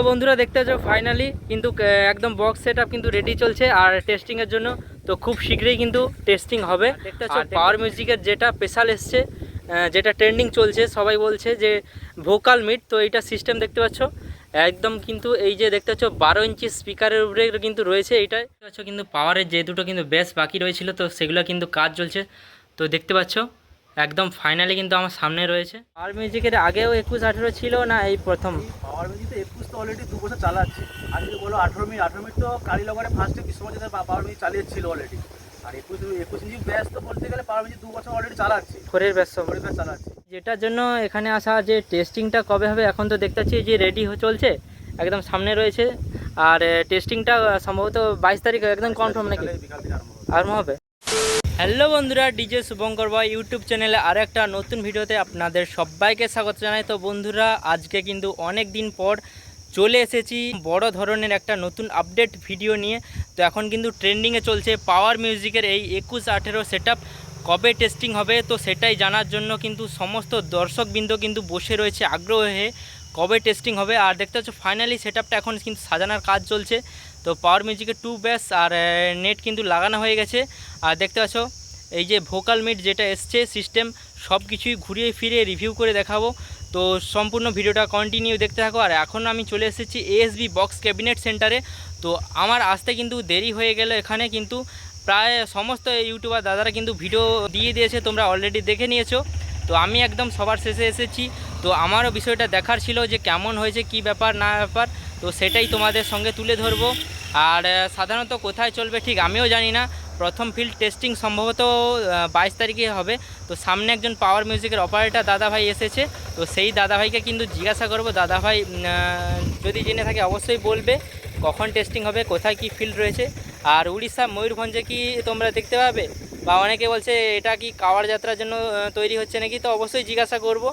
তো বন্ধুরা দেখতে পাচ্ছ ফাইনালি কিন্তু একদম বক্স সেট কিন্তু রেডি চলছে আর টেস্টিংয়ের জন্য। তো খুব শীঘ্রই কিন্তু টেস্টিং হবে। দেখতে পাচ্ছ পাওয়ার মিউজিকের যেটা স্পেশাল এসছে যেটা ট্রেন্ডিং চলছে সবাই বলছে যে ভোকাল মিট তো এইটা সিস্টেম দেখতে পাচ্ছ। একদম কিন্তু এই যে দেখতে পাচ্ছ বারো ইঞ্চি স্পিকারের উপরে কিন্তু রয়েছে এইটাই দেখতে পাচ্ছ কিন্তু পাওয়ারের যে দুটো কিন্তু বেশ বাকি রয়েছিল তো সেগুলো কিন্তু কাজ চলছে। তো দেখতে পাচ্ছ একদম ফাইনালি কিন্তু আমার সামনে রয়েছে। পাওয়ার মিউজিকের আগেও একুশ আঠেরো ছিল না এই প্রথম? পাওয়ার মিউজিক তো একুশ তো অলরেডি দু বছর চালাচ্ছে। আর যদি বলো আঠেরো মিনিট আঠেরো মিনিট তো কালীনগরে ফার্স্টে বিশ্বমঞ্চে পাওয়ার মিউজিক চালিয়েছিল অলরেডি আর একুশ একুশ মিনিট ব্যাস তো বলতে গেলে পাওয়ার মিউজিক দু বছর অলরেডি চালাচ্ছে। ফোরের ব্যস্ত। অলরেডি ব্যাস চালাচ্ছে। যেটার জন্য এখানে আসা যে টেস্টিংটা কবে হবে এখন তো দেখতে পাচ্ছি যে রেডি চলছে একদম সামনে রয়েছে। আর টেস্টিংটা সম্ভবত বাইশ তারিখ একদম কনফার্ম নাকি? আরম্ভ হবে? হ্যালো বন্ধুরা, ডিজে শুভঙ্কর বা ইউটিউব চ্যানেলে আর একটা নতুন ভিডিওতে আপনাদের সবাইকে স্বাগত জানাই। তো বন্ধুরা, আজকে কিন্তু অনেক দিন পর চলে এসেছি বড় ধরনের একটা নতুন আপডেট ভিডিও নিয়ে। তো এখন কিন্তু ট্রেন্ডিংয়ে চলছে পাওয়ার মিউজিকের এই একুশ আঠেরো সেট কবে টেস্টিং হবে, তো সেটাই জানার জন্য কিন্তু সমস্ত দর্শকবৃন্দ কিন্তু বসে রয়েছে আগ্রহ হয়ে কবে টেস্টিং হবে। আর দেখতে পাচ্ছ ফাইনালি সেট এখন কিন্তু সাজানোর কাজ চলছে। তো পাওয়ার মিউজিকের টু ব্যাস আর নেট কিন্তু লাগানো হয়ে গেছে। আর দেখতে পাচ্ছ, এই যে ভোকাল মিট যেটা এসছে সিস্টেম সব কিছুই ঘুরিয়ে ফিরিয়ে রিভিউ করে দেখাবো। তো সম্পূর্ণ ভিডিওটা কন্টিনিউ দেখতে থাকো। আর এখন আমি চলে এসেছি এএসবি বক্স ক্যাবিনেট সেন্টারে তো আমার আসতে কিন্তু দেরি হয়ে গেল এখানে, কিন্তু প্রায় সমস্ত ইউটিউবার দাদারা কিন্তু ভিডিও দিয়ে দিয়েছে, তোমরা অলরেডি দেখে নিয়েছো। তো আমি একদম সবার শেষে এসেছি। তো আমারও বিষয়টা দেখার ছিল যে কেমন হয়েছে, কি ব্যাপার, না ব্যাপার। তো সেটাই তোমাদের সঙ্গে তুলে ধরবো। আর সাধারণত কোথায় চলবে ঠিক আমিও জানি না। প্রথম ফিল্ড টেস্টিং সম্ভবত বাইশ তারিখে হবে। তো সামনে একজন পাওয়ার মিউজিকের অপারেটর দাদাভাই এসেছে। তো সেই দাদাভাইকে কিন্তু জিজ্ঞাসা করব। দাদাভাই যদি জেনে থাকে অবশ্যই বলবে কখন টেস্টিং হবে, কোথায় কি ফিল্ড রয়েছে। আর উড়িষ্যা ময়ূরভঞ্জে কি তোমরা দেখতে পাবে? বা অনেকে বলছে, এটা কি কাওয়ার যাত্রার জন্য তৈরি হচ্ছে নাকি? তো অবশ্যই জিজ্ঞাসা করব।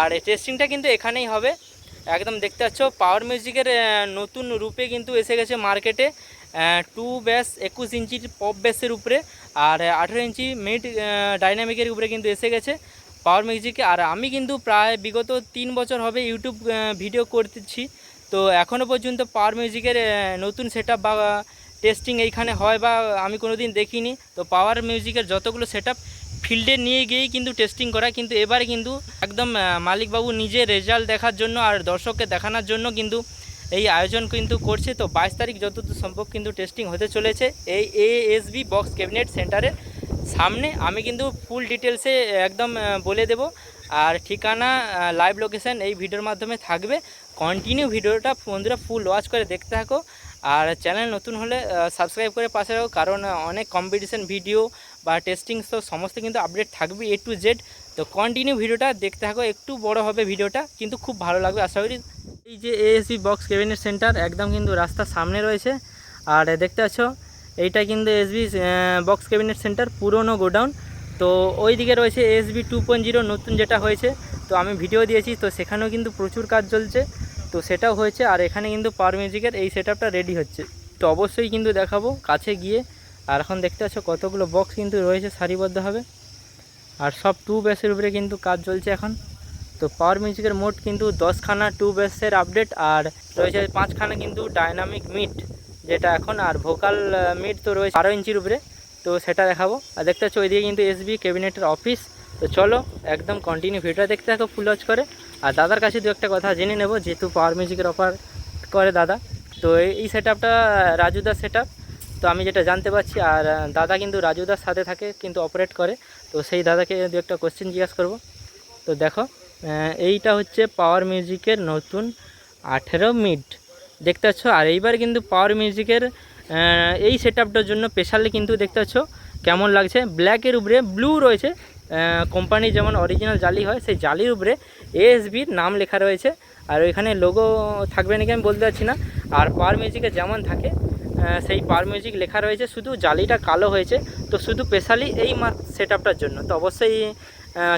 আর টেস্টিংটা কিন্তু এখানেই হবে। একদম দেখতে পাচ্ছ পাওয়ার মিউজিকের নতুন রূপে কিন্তু এসে গেছে মার্কেটে টু ব্যাস একুশ ইঞ্চির পপ ব্যাসের উপরে আর আঠেরো ইঞ্চি মিড ডাইনামিকের উপরে কিন্তু এসে গেছে পাওয়ার মিউজিকে আর আমি কিন্তু প্রায় বিগত তিন বছর হবে ইউটিউব ভিডিও করতেছি তো এখনও পর্যন্ত পাওয়ার মিউজিকের নতুন সেট বা টেস্টিং এইখানে হয় বা আমি কোনো দিন দেখিনি। তো পাওয়ার মিউজিকের যতগুলো সেট ফিল্ডে নিয়ে গিয়েই কিন্তু টেস্টিং করা, কিন্তু এবারে কিন্তু একদম মালিকবাবু নিজে রেজাল্ট দেখার জন্য আর দর্শককে দেখানোর জন্য কিন্তু এই আয়োজন কিন্তু করছে। তো বাইশ তারিখ যতদূর সম্ভব কিন্তু টেস্টিং হতে চলেছে। এই এএসবি বক্স ক্যাবিনেট সেন্টারের সামনে আমি কিন্তু ফুল ডিটেলসে একদম বলে দেব। আর ঠিকানা লাইভ লোকেশন এই ভিডিওর মাধ্যমে থাকবে। কন্টিনিউ ভিডিওটা বন্ধুরা ফুল ওয়াচ করে দেখতে থাকো। আর চ্যানেল নতুন হলে সাবস্ক্রাইব করে পাশে রাখো কারণ অনেক কম্পিটিশান ভিডিও বা টেস্টিং তো সমস্ত কিন্তু আপডেট থাকবে এ টু জেড তো কন্টিনিউ ভিডিওটা দেখতে থাকো, একটু বড় হবে ভিডিওটা, কিন্তু খুব ভালো লাগবে, আশা করি। এই যে এএসবি বক্স ক্যাবিনেট সেন্টার একদম কিন্তু রাস্তার সামনে রয়েছে। আর দেখতে পাচ্ছ, এইটা কিন্তু এসবি বক্স ক্যাবিনেট সেন্টার পুরনো গোডাউন। তো ওই দিকে রয়েছে এসবি টু পয়েন্ট জিরো নতুন যেটা হয়েছে। তো আমি ভিডিও দিয়েছি, তো সেখানেও কিন্তু প্রচুর কাজ চলছে। তো সেটাও হয়েছে, আর এখানে কিন্তু পাওয়ার মিউজিকের এই সেট রেডি হচ্ছে। তো অবশ্যই কিন্তু দেখাবো, কাছে গিয়ে। আর এখন দেখতে পাচ্ছ কতগুলো বক্স কিন্তু রয়েছে সারিবদ্ধভাবে। আর সব টু বেসের উপরে কিন্তু কাজ চলছে এখন। তো পাওয়ার মিউজিকের মোট কিন্তু দশখানা টু বেসের আপডেট আর রয়েছে পাঁচখানা কিন্তু ডাইনামিক মিট যেটা এখন আর ভোকাল মিট তো রয়েছে বারো ইঞ্চির উপরে। তো সেটা দেখাবো। আর দেখতে পাচ্ছ ওইদিকে কিন্তু এসবি ক্যাবিনেটের অফিস তো চলো একদম কন্টিনিউ ভিডিও দেখতে থাকো ফুল ওয়াচ করে। আর দাদার কাছে দু একটা কথা জেনে নেব, যেহেতু পাওয়ার মিউজিকের অফার করে দাদা। তো এই- সেট আপটা রাজুদার সেট তো আমি যেটা জানতে পারছি, আর দাদা কিন্তু রাজুদার সাথে থাকে, কিন্তু অপারেট করে। তো সেই দাদাকে দু একটা কোশ্চেন জিজ্ঞাসা করব। তো দেখো এইটা হচ্ছে পাওয়ার মিউজিকের নতুন আঠেরো মিড দেখতে পাচ্ছ? আর এইবার কিন্তু পাওয়ার মিউজিকের এই সেট জন্য স্পেশালি কিন্তু দেখতে পাচ্ছ কেমন লাগছে। ব্ল্যাকের উপরে ব্লু রয়েছে। কোম্পানি যেমন অরিজিনাল জালি হয়, সেই জালির উপরে এএসবির নাম লেখা রয়েছে। আর ওইখানে লোগো থাকবে নাকি আমি বলতে পারছি না। আর পাওয়ার মিউজিকে যেমন থাকে সেই পাওয়ার মিউজিক লেখা রয়েছে, শুধু জালিটা কালো হয়েছে, তো শুধু স্পেশালি এই সেট আপটার জন্য। তো অবশ্যই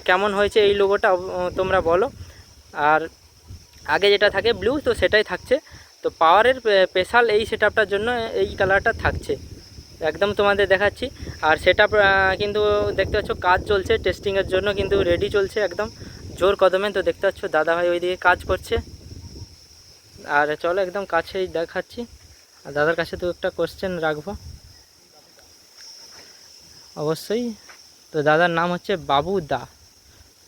কেমন হয়েছে এই লোগোটা তোমরা বলো। আর আগে যেটা থাকে ব্লু তো সেটাই থাকছে। তো পাওয়ারের স্পেশাল এই সেট জন্য এই কালারটা থাকছে। একদম তোমাদের দেখাচ্ছি। আর সেটা কিন্তু দেখতে পাচ্ছ কাজ চলছে টেস্টিংয়ের জন্য কিন্তু রেডি চলছে একদম। জোর কদমে তো দেখতে পাচ্ছ দাদাভাই ওইদিকে কাজ করছে। আর চলো একদম কাছেই দেখাচ্ছি। আর দাদার কাছে তো একটা কোশ্চেন রাখব। অবশ্যই। তো দাদার নাম হচ্ছে বাবু দা।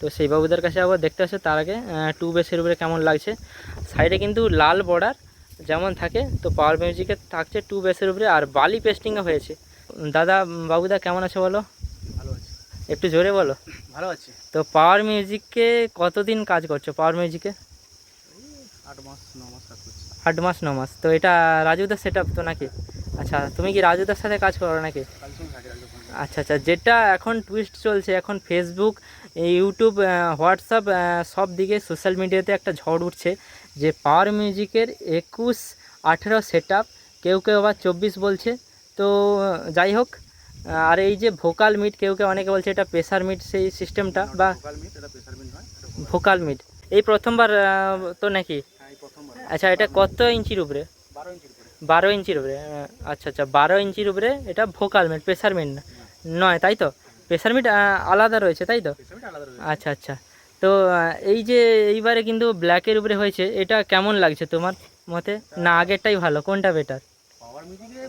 তো সেই বাবুদার কাছে আবার দেখতে আসে তার আগে টু বেসের উপরে কেমন লাগছে। সাইডে কিন্তু লাল বর্ডার যেমন থাকে তো পাওয়ার মিউজিকে থাকছে টু বেসের উপরে। আর বালি পেস্টিংও হয়েছে। দাদা বাবুদা কেমন আছে বলো? ভালো আছে। একটু জোরে বলো। ভালো আছে। তো পাওয়ার মিউজিকে কতদিন কাজ করছ? পাওয়ার মিউজিকে আট মাস ন আট মাস ন মাস তো এটা রাজুদার সেট তো নাকি? আচ্ছা তুমি কি রাজুদার সাথে কাজ করো নাকি? আচ্ছা আচ্ছা যেটা এখন টুইস্ট চলছে এখন ফেসবুক ইউটিউব হোয়াটসঅ্যাপ সব দিকে সোশ্যাল মিডিয়াতে একটা ঝড় উঠছে যে পাওয়ার মিউজিকের একুশ আঠেরো সেট কেউ কেউ আবার চব্বিশ বলছে। তো যাই হোক আর এই যে ভোকাল মিট কেউ কেউ অনেকে বলছে এটা প্রেসার মিট সেই সিস্টেমটা বা ভোকাল মিট এই প্রথমবার তো নাকি? আচ্ছা এটা কত ইঞ্চির উপরে? বারো ইঞ্চির উপরে। আচ্ছা আচ্ছা বারো ইঞ্চির উপরে এটা ভোকাল মিট প্রেসার মিট না? নয় তাই তো? প্রেসার মিট আলাদা রয়েছে তাই তো? আচ্ছা আচ্ছা। তো এই যে এইবারে কিন্তু ব্ল্যাকের উপরে হয়েছে এটা কেমন লাগছে তোমার মতে? না আগেরটাই ভালো কোনটা বেটার?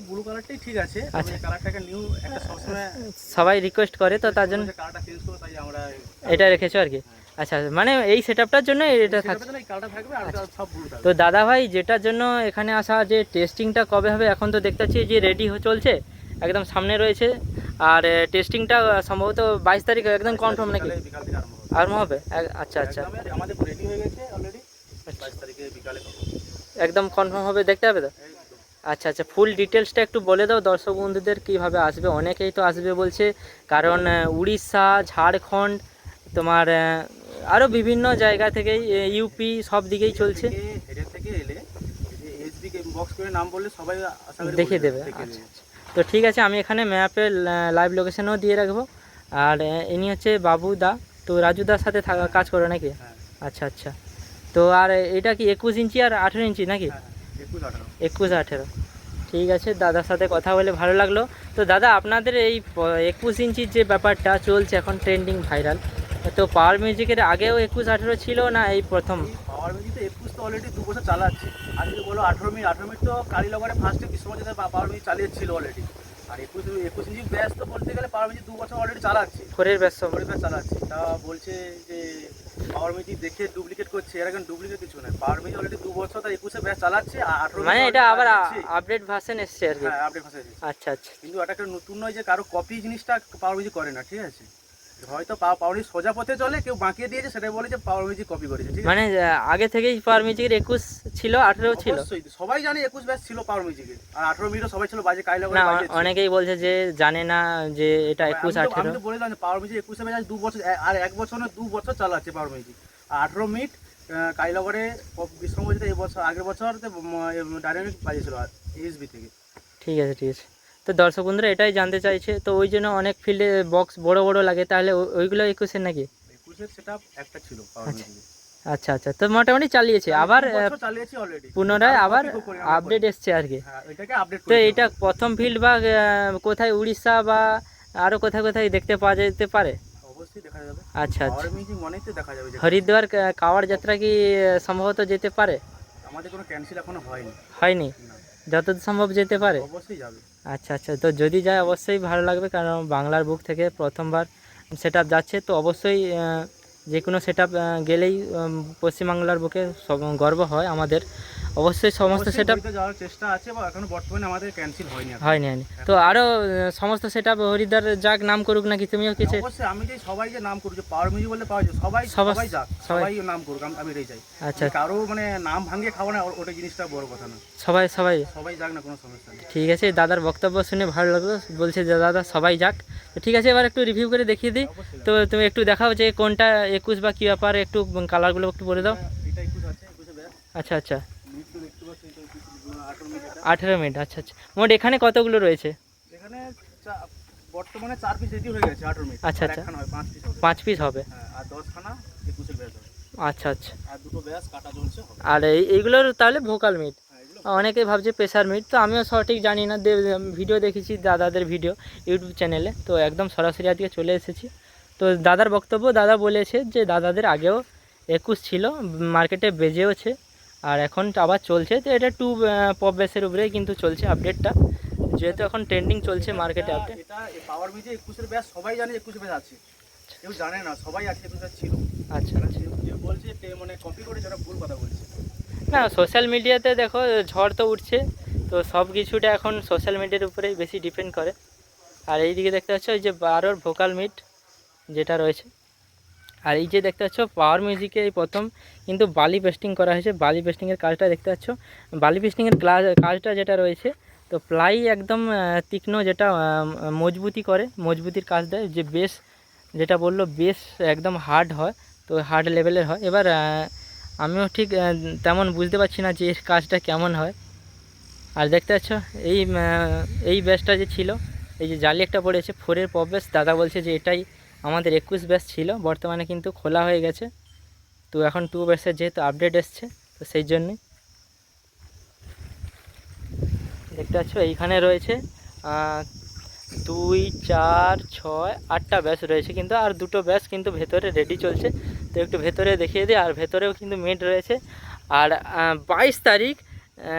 ব্লু কালারটাই ঠিক আছে আচ্ছা। কালারটাকে নিউ একটা সবসময় সবাই রিকোয়েস্ট করে তো তার জন্য এটা রেখেছো আর কি? আচ্ছা মানে এই সেট আপটার জন্য এটা জন্য থাকবে আর সব ব্লু থাকবে। তো দাদা ভাই যেটার জন্য এখানে আসা যে টেস্টিংটা কবে হবে এখন তো দেখতে পাচ্ছি যে রেডি চলছে একদম সামনে রয়েছে। আর টেস্টিংটা সম্ভবত বাইশ তারিখ একদম কনফার্ম নাকি? আরম্ভ হবে। আচ্ছা আচ্ছা। একদম আমাদের রেডি হয়ে গেছে অলরেডি বাইশ তারিখে বিকালে করব। একদম কনফার্ম হবে দেখতে হবে তো? আচ্ছা আচ্ছা ফুল ডিটেলসটা একটু বলে দাও দর্শক বন্ধুদের কীভাবে আসবে? অনেকেই তো আসবে বলছে কারণ উড়িষ্যা ঝাড়খণ্ড তোমার আরও বিভিন্ন জায়গা থেকেই ইউপি সব দিকেই চলছে। দেখিয়ে দেবে। আচ্ছা আচ্ছা। তো ঠিক আছে আমি এখানে ম্যাপে লাইভ লোকেশনও দিয়ে রাখব। আর ইনি হচ্ছে বাবু দা। তো রাজুদার সাথে থাকা কাজ করো নাকি? হ্যাঁ। আচ্ছা আচ্ছা। তো আর এটা কি একুশ ইঞ্চি আর আঠেরো ইঞ্চি নাকি? হ্যাঁ হ্যাঁ, একুশ আঠেরো। ঠিক আছে দাদার সাথে কথা বলে ভালো লাগল। তো দাদা আপনাদের এই একুশ ইঞ্চির যে ব্যাপারটা চলছে এখন ট্রেন্ডিং ভাইরাল তো পাওয়ার মিউজিকের আগেও একুশ আঠেরো ছিল না এই প্রথম? পাওয়ার মিউজিক তো একুশ তো অলরেডি দু বছর চালাচ্ছে। আর যদি বলো আঠারো মিনিট আঠারো মিনিট তো কালীনগরে ফার্স্টে বিশ্বমজিতে পাওয়ার মিউজিক চালিয়েছিল অলরেডি আর একুশ একুশ ইঞ্চি ব্যাস তো বলতে গেলে পাওয়ার মিউজিক দু বছর অলরেডি চালাচ্ছে। ফোরের ব্যস্ত পরিবার চালাচ্ছে। তা বলছে যে পাওয়ার মিউজিক দেখে ডুপ্লিকেট করছে এর এখন ডুপ্লিকেট কিছু না পাওয়ার মিউজিক অলরেডি দু বছর তার একুশে ব্যাস চালাচ্ছে আর আঠারো মানে এটা আবার আপডেট ভার্সন এসছে আর কি? হ্যাঁ আপডেট এসেছে। আচ্ছা আচ্ছা। কিন্তু এটা একটা নতুন নয় যে কারও কপি জিনিসটা পাওয়ার মিউজিক করে না ঠিক আছে? হয়তো পাওয়ার সোজা পথে চলে কেউ বাঁকিয়ে দিয়েছে সেটাই বলে যে পাওয়ার মিউজিক কপি করেছে ঠিক মানে আগে থেকেই পাওয়ার মিউজিকের একুশ ছিল আঠেরো ছিল? সবাই জানে একুশ ব্যাস ছিল পাওয়ার মিউজিকে আর আঠারো মিনিটও সবাই ছিল বাজে কাইলা না অনেকেই বলছে যে জানে না যে এটা একুশ আমি আঠেরো। তো বলে দিলাম পাওয়ার মিউজিক একুশে ব্যাস দু বছর আর এক বছর না দু বছর চালাচ্ছে পাওয়ার মিউজিক আর আঠারো মিনিট কাইলগড়ে বিশ্বমজিতে এই বছর আগের বছর ডাইনামিক বাজিয়েছিল এসবি থেকে। ঠিক আছে ঠিক আছে। তো দর্শক বন্ধুরা এটাই জানতে চাইছে। তো ওই জন্য অনেক ফিল্ডে বক্স বড় বড় লাগে তাহলে ওইগুলো একুশের নাকি? একুশের সেটা একটা ছিল আচ্ছা। আচ্ছা আচ্ছা। তো মোটামুটি চালিয়েছে। আবার পুনরায় আবার আপডেট এসছে আর কি। হ্যাঁ তো এটা প্রথম ফিল্ড বা কোথায় উড়িষ্যা বা আরও কোথায় কোথায় দেখতে পাওয়া যেতে পারে? আচ্ছা আচ্ছা। হরিদ্বার কাওয়ার যাত্রা কি সম্ভবত যেতে পারে? আমাদের কোনো ক্যান্সেল এখনও হয়নি। হয়নি? সম্ভব যেতে পারে? অবশ্যই যাবে। আচ্ছা আচ্ছা। তো যদি যায় অবশ্যই ভালো লাগবে, কারণ বাংলার বুক থেকে প্রথমবার সেট যাচ্ছে। তো অবশ্যই যে কোনো সেট গেলেই পশ্চিমবাংলার বুকে সব গর্ব হয় আমাদের। অবশ্যই সমস্ত সেট ঘুরতে যাওয়ার চেষ্টা আছে বা এখনও বর্তমানে আমাদের ক্যান্সেল হয়নি। হয়নি হয়নি। তো আরও সমস্ত সেট আপ হরিদ্বার যাক নাম করুক নাকি তুমিও কিছু অবশ্যই আমি যে সবাই যে নাম করছে পাওয়ার মিউজিক বলে পাওয়া যায় সবাই সবাই- যাক সবাই- নাম করুক আমি- এটাই চাই আচ্ছা। কারও মানে নাম ভাঙিয়ে খাওয়া না ওটা জিনিসটা বড় কথা না। সবাই সবাই সবাই যাক না কোনো সমস্যা নেই। ঠিক আছে দাদার বক্তব্য শুনে ভালো লাগল বলছে যে দাদা সবাই যাক। তো ঠিক আছে এবার একটু রিভিউ করে দেখিয়ে দিই। তো তুমি একটু দেখাও যে কোনটা একুশ বা কী ব্যাপার একটু কালারগুলো একটু বলে দাও। আচ্ছা আচ্ছা মিনিট তো দেখতে পাচ্ছি এটা একুশ, আঠারো মিনিট আচ্ছা আচ্ছা। মোট এখানে কতগুলো রয়েছে? এখানে বর্তমানে চার পিস রেডি হয়ে গেছে আঠারো মিনিট। আচ্ছা, আচ্ছা। পাঁচ পিস হবে। পাঁচ পিস হবে? হ্যাঁ আর দশখানা একুশের ব্যাস হবে। আচ্ছা আচ্ছা। আর দুটো ব্যাস কাটা চলছে আর এই এইগুলোর তাহলে ভোকাল মিট হ্যাঁ এগুলো অনেকেই ভাবছে প্রেশার মিট তো আমিও সঠিক জানি না ভিডিও দেখেছি দাদাদের ভিডিও ইউটিউব চ্যানেলে তো একদম সরাসরি আজকে চলে এসেছি। তো দাদার বক্তব্য দাদা বলেছে যে দাদাদের আগেও একুশ ছিল মার্কেটে বেজেওছে। আর এখন আবার চলছে তো এটা টু পপ বেসের উপরেই কিন্তু চলছে আপডেটটা যেহেতু এখন ট্রেন্ডিং চলছে মার্কেটে আপডেট এটা পাওয়ার মিউজিক একুশের ব্যাস সবাই জানে একুশের ব্যাস আছে। কেউ জানে না সবাই আছে একুশ ব্যাস ছিল। আচ্ছা। যে বলছে মানে কপি করে যারা ভুল কথা বলছে। না সোশ্যাল মিডিয়াতে দেখো ঝড় তো উঠছে তো সব কিছুটা এখন সোশ্যাল মিডিয়ার উপরেই বেশি ডিপেন্ড করে। আর এইদিকে দেখতে পাচ্ছ ওই যে বারোর ভোকাল মিট যেটা রয়েছে। আর এই যে দেখতে পাচ্ছ পাওয়ার মিউজিকে এই প্রথম কিন্তু বালি পেস্টিং করা হয়েছে। বালি পেস্টিংয়ের কাজটা দেখতে পাচ্ছ। বালি পেস্টিংয়ের কাজটা যেটা রয়েছে, তো প্লাই একদম তীক্ষ্ণ যেটা মজবুতি করে, মজবুতির কাজ দেয়। যে বেশ যেটা বলল বেশ একদম হার্ড হয়, তো হার্ড লেভেলের হয়। এবার আমিও ঠিক তেমন বুঝতে পারছি না যে এর কাজটা কেমন হয়। আর দেখতে পাচ্ছ, এই এই ব্যাসটা যে ছিল, এই যে জালি একটা পড়েছে ফোরের ব্যাস দাদা বলছে যে এটাই আমাদের একুশ ব্যাস ছিল, বর্তমানে কিন্তু খোলা হয়ে গেছে। তো এখন টু ব্যাসের যেহেতু আপডেট এসছে, তো সেই জন্যই দেখতে পাচ্ছ, এইখানে রয়েছে দুই, চার, ছয়, আটটা ব্যাস রয়েছে কিন্তু, আর দুটো ব্যাস কিন্তু ভেতরে রেডি চলছে। তো একটু ভেতরে দেখিয়ে দিই, আর ভেতরেও কিন্তু মেড রয়েছে। আর বাইশ তারিখ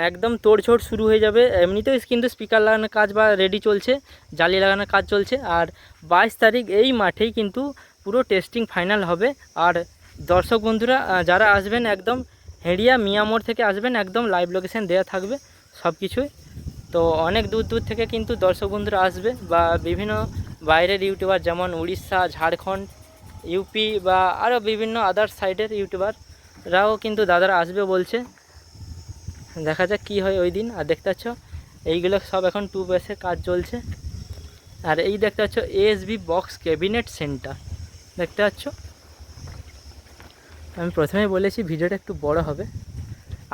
একদম তোড়ঝোড় শুরু হয়ে যাবে। এমনিতেও কিন্তু স্পিকার লাগানোর কাজ বা রেডি চলছে জালি লাগানোর কাজ চলছে। আর বাইশ তারিখ এই মাঠেই কিন্তু পুরো টেস্টিং ফাইনাল হবে। আর দর্শক বন্ধুরা যারা আসবেন একদম হেড়িয়া মিয়ামোড় থেকে আসবেন, একদম লাইভ লোকেশান দেওয়া থাকবে সব কিছুই তো অনেক দূর দূর থেকে কিন্তু দর্শক বন্ধুরা আসবে বা বিভিন্ন বাইরের ইউটিউবার যেমন উড়িষ্যা, ঝাড়খণ্ড ইউপি বা আরও বিভিন্ন আদার সাইডের ইউটিউবাররাও কিন্তু দাদারা আসবে বলছে। দেখা যাক কী হয় ওই দিন। আর দেখতে পাচ্ছ, এইগুলো সব এখন টু বেসে কাজ চলছে। আর এই দেখতে পাচ্ছ এএসবি বক্স ক্যাবিনেট সেন্টার দেখতে পাচ্ছ? আমি প্রথমেই বলেছি ভিডিওটা একটু বড় হবে।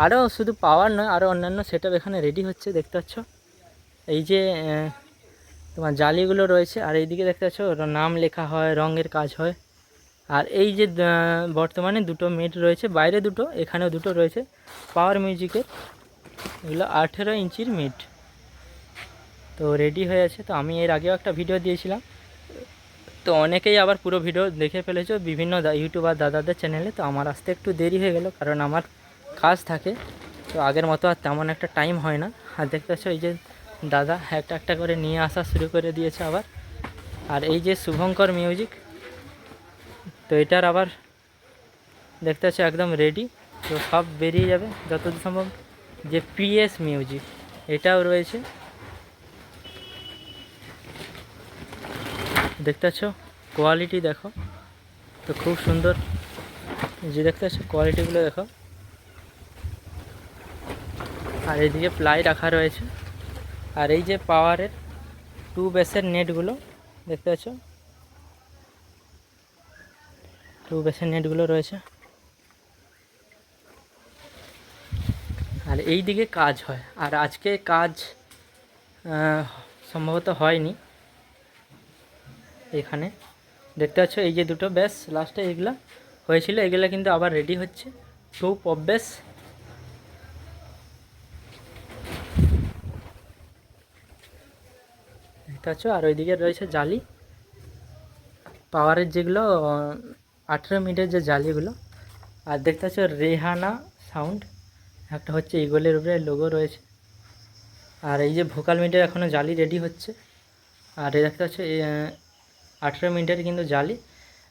আরও শুধু পাওয়ার নয় আরও অন্যান্য সেট এখানে রেডি হচ্ছে, দেখতে পাচ্ছ? এই যে তোমার জালিগুলো রয়েছে, আর এইদিকে দেখতে পাচ্ছ নাম লেখা হয়, রঙের কাজ হয়। আর এই যে বর্তমানে দুটো মেট রয়েছে, বাইরে দুটো, এখানেও দুটো রয়েছে পাওয়ার মিউজিকের এগুলো আঠেরো ইঞ্চির মিট। তো রেডি হয়ে আছে। তো আমি এর আগেও একটা ভিডিও দিয়েছিলাম। তো অনেকেই আবার পুরো ভিডিও দেখে ফেলেছো। বিভিন্ন ইউটিউবার দাদাদের চ্যানেলে তো আমার আসতে একটু দেরি হয়ে গেল, কারণ আমার কাজ থাকে। তো আগের মতো আর তেমন একটা টাইম হয় না। আর দেখতে পাচ্ছ, এই যে দাদা একটা একটা করে নিয়ে আসা শুরু করে দিয়েছে আবার। আর এই যে শুভঙ্কর মিউজিক তো এটার আবার দেখতে পাচ্ছ, একদম রেডি তো সব বেরিয়ে যাবে, যতদূর সম্ভব। যে পিএস মিউজিক, এটাও রয়েছে। দেখতে পাচ্ছ, কোয়ালিটি দেখো, তো খুব সুন্দর। যে দেখতে পাচ্ছ, কোয়ালিটিগুলো দেখো। আর এইদিকে প্লাই রাখা রয়েছে। আর এই যে পাওয়ারের টু বেসের নেটগুলো, দেখতে পাচ্ছ? টু বেসের নেটগুলো রয়েছে। আর এই দিকে কাজ হয়। আর আজকে কাজ সম্ভবত হয়নি। এখানে দেখতে পাচ্ছ এই যে দুটো ব্যাস লাস্টে এগুলো হয়েছিল। এগুলো কিন্তু আবার রেডি হচ্ছে। টু পপ ব্যাস দেখতে পাচ্ছ? আর ওইদিকে রয়েছে জালি। পাওয়ারের যেগুলো আঠেরো মিনিটের যে জালিগুলো। আর দেখতে পাচ্ছ রেহানা সাউন্ড একটা হচ্ছে ইগলের উপরে লোগো রয়েছে। আর এই যে ভোকাল মিটার এখনও জালি রেডি হচ্ছে। আর এই দেখতে পাচ্ছ আঠেরো মিনিটের কিন্তু জালি।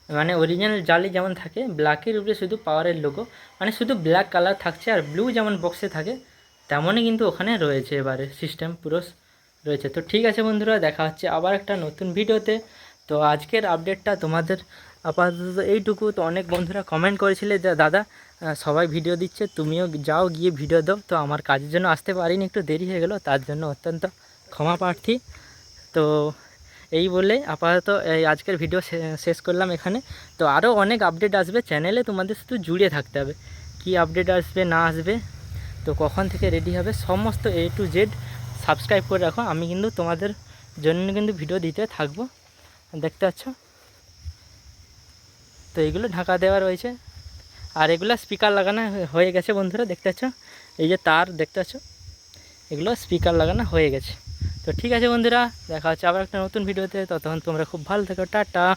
মানে অরিজিনাল জালি যেমন থাকে ব্ল্যাকের উপরে শুধু পাওয়ারের লোগো মানে শুধু ব্ল্যাক কালার থাকছে আর ব্লু যেমন বক্সে থাকে, তেমনই কিন্তু ওখানে রয়েছে এবারে সিস্টেম পুরো রয়েছে। তো ঠিক আছে বন্ধুরা, দেখা হচ্ছে আবার একটা নতুন ভিডিওতে তো। আজকের আপডেটটা তোমাদের আপাতত এইটুকু তো অনেক বন্ধুরা কমেন্ট করেছিলে যে, দাদা সবাই ভিডিও দিচ্ছে, তুমিও যাও, গিয়ে ভিডিও দাও। তো আমার কাজের জন্য আসতে পারিনি, একটু দেরি হয়ে গেল, তার জন্য অত্যন্ত ক্ষমা প্রার্থী। তো এই বলে আপাতত এই আজকের ভিডিও শেষ করলাম এখানে। তো আরও অনেক আপডেট আসবে চ্যানেলে তোমাদের শুধু জুড়ে থাকতে হবে। কি আপডেট আসবে, না আসবে, তো কখন থেকে রেডি হবে, সমস্ত এ টু জেড সাবস্ক্রাইব করে রাখো। আমি কিন্তু তোমাদের জন্য কিন্তু ভিডিও দিতে থাকব। দেখতে পাচ্ছ? তো এইগুলো ঢাকা দেওয়া রয়েছে। আর এগুলো স্পিকার লাগানো হয়ে- হয়ে গেছে বন্ধুরা, দেখতে পাচ্ছ? এই যে তার, দেখতে পাচ্ছ? এগুলো স্পিকার লাগানো হয়ে গেছে। তো ঠিক আছে বন্ধুরা, দেখা হচ্ছে আবার একটা নতুন ভিডিওতে ততক্ষণ তোমরা খুব ভালো থাকো, টাটা।